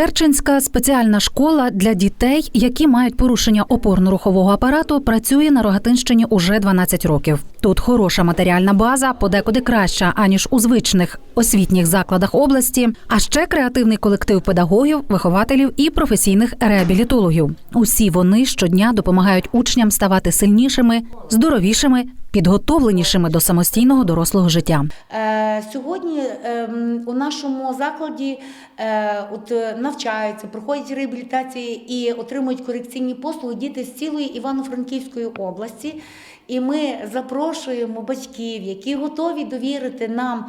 Черченська спеціальна школа для дітей, які мають порушення опорно-рухового апарату, працює на Рогатинщині уже 12 років. Тут хороша матеріальна база, подекуди краща аніж у звичних освітніх закладах області. А ще креативний колектив педагогів, вихователів і професійних реабілітологів. Усі вони щодня допомагають учням ставати сильнішими, здоровішими, підготовленішими до самостійного дорослого життя. Е, Сьогодні ем, у нашому закладі е, от, навчаються, проходять реабілітації і отримують корекційні послуги діти з цілої Івано-Франківської області. І ми запрошуємо батьків, які готові довірити нам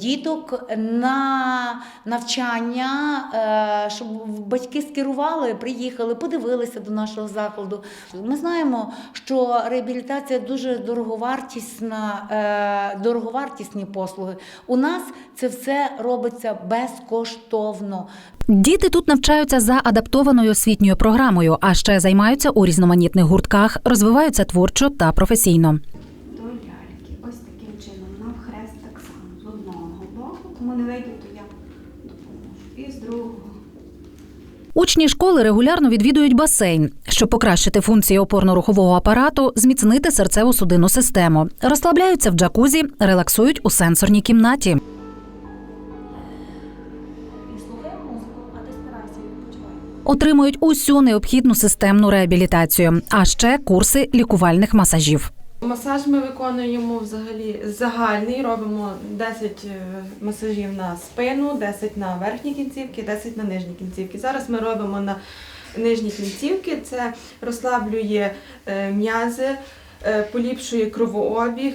діток на навчання, е, щоб батьки скерували, приїхали, подивилися до нашого закладу. Ми знаємо, що реабілітація дуже дороговартісна, е, дороговартісні послуги. У нас це все робиться безкоштовно. Діти тут навчаються за адаптованою освітньою програмою, а ще займаються у різноманітних гуртках, розвиваються творчо та професійно. до ляльки. Ось таким чином, навхрест так само з одного боку. Кому не вийде, то я допоможу. І з другого. Учні школи регулярно відвідують басейн, щоб покращити функції опорно-рухового апарату, зміцнити серцево-судинну систему, розслабляються в джакузі, релаксують у сенсорній кімнаті. Отримують усю необхідну системну реабілітацію, а ще курси лікувальних масажів. Масаж ми виконуємо взагалі загальний. Робимо 10 е, масажів на спину, 10 на верхні кінцівки, 10 на нижні кінцівки. Зараз ми робимо на нижні кінцівки. Це розслаблює е, м'язи, е, поліпшує кровообіг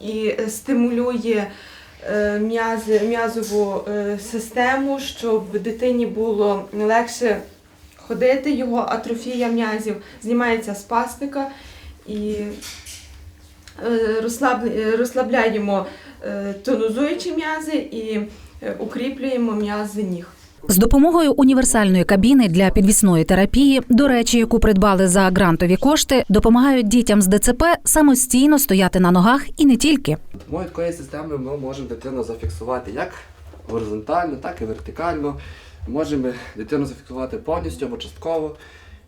і стимулює м'язову систему, щоб дитині було легше ходити, його атрофія м'язів, знімається спастика і е, е, розслабляємо е, тонузуючі м'язи і укріплюємо м'язи ніг. З допомогою універсальної кабіни для підвісної терапії, до речі, яку придбали за грантові кошти, допомагають дітям з ДЦП самостійно стояти на ногах і не тільки. Допомогою такої системи ми можемо дитину зафіксувати як горизонтально, так і вертикально. Можемо дитину зафіксувати повністю або частково.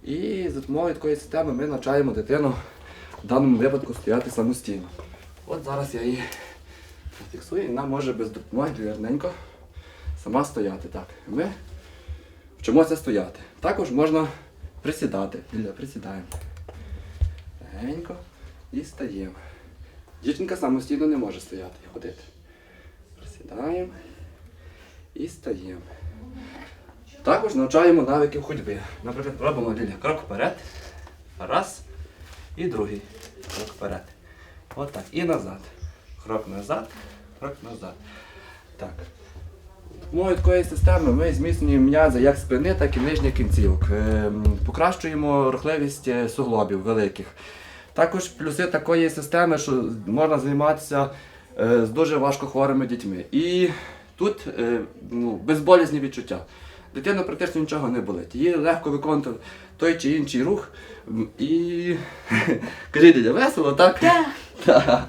І за допомогою такої системи ми навчаємо дитину в даному випадку стояти самостійно. От зараз я її зафіксую, і вона може без допомоги гарненько сама стояти. Так, ми вчимося стояти. Також можна присідати. Ілля, присідаємо. Легенько і стаємо. Дівчинка самостійно не може стояти і ходити. Присідаємо і стаємо. Також навчаємо навиків ходьби. Наприклад, робимо Ліля крок вперед. Раз. І другий. Вперед. Отак. І назад. Крок назад, крок назад. Так. Мою такої системи ми зміцнюємо м'язи як спини, так і нижніх кінцівок. Ем, Покращуємо рухливість е, суглобів великих. Також плюси такої системи, що можна займатися е, з дуже важко хворими дітьми. І тут е, ну, безболісні відчуття. Дитина практично нічого не болить. Їй легко виконувати той чи інший рух. І кажіть, дядя, весело, так? Так.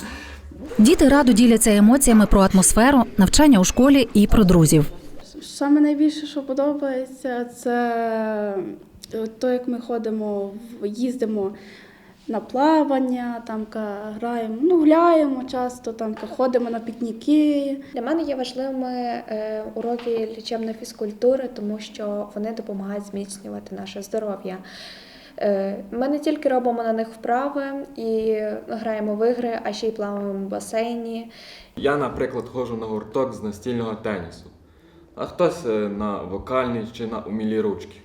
Діти радо діляться емоціями про атмосферу, навчання у школі і про друзів. Саме найбільше, що подобається, це то, як ми ходимо, в- їздимо на плавання, там граємо, ну гуляємо часто, там ходимо на пікніки. Для мене є важливими е, уроки лічебної фізкультури, тому що вони допомагають зміцнювати наше здоров'я. Е, Ми не тільки робимо на них вправи і граємо в ігри, а ще й плаваємо в басейні. Я, наприклад, ходжу на гурток з настільного тенісу, а хтось е, на вокальний чи на умілі ручки.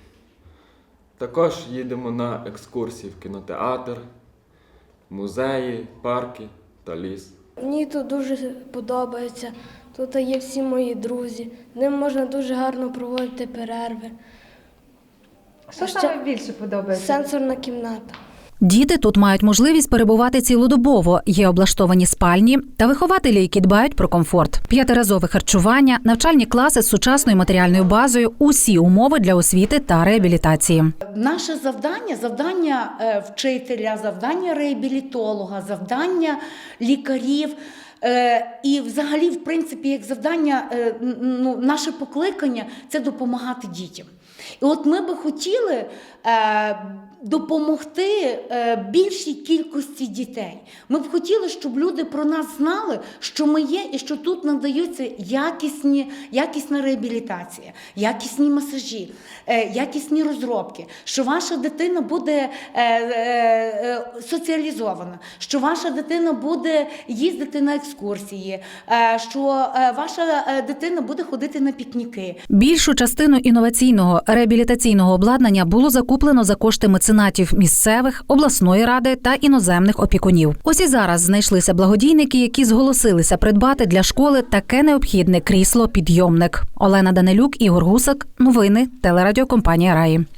Також їдемо на екскурсії в кінотеатр, музеї, парки та ліс. Мені тут дуже подобається. Тут є всі мої друзі. Ним можна дуже гарно проводити перерви. Що Ще- саме більше подобається? Сенсорна кімната. Діти тут мають можливість перебувати цілодобово, є облаштовані спальні та вихователі, які дбають про комфорт, п'ятиразове харчування, навчальні класи з сучасною матеріальною базою, усі умови для освіти та реабілітації. Наше завдання завдання е, вчителя, завдання реабілітолога, завдання лікарів Е, і взагалі, в принципі, як завдання, е, ну, наше покликання це допомагати дітям. І от ми би хотіли е, допомогти е, більшій кількості дітей. Ми б хотіли, щоб люди про нас знали, що ми є і що тут надаються якісні, якісна реабілітація, якісні масажі, е, якісні розробки, що ваша дитина буде е, е, е, соціалізована, що ваша дитина буде їздити на екскурсії, е, що е, ваша е, дитина буде ходити на пікніки. Більшу частину інноваційного реабілітаційного обладнання було закуплено за кошти меценатів місцевих, обласної ради та іноземних опікунів. Ось і зараз знайшлися благодійники, які зголосилися придбати для школи таке необхідне крісло підйомник. Олена Данилюк, Ігор Гусак. Новини телерадіокомпанія Раї.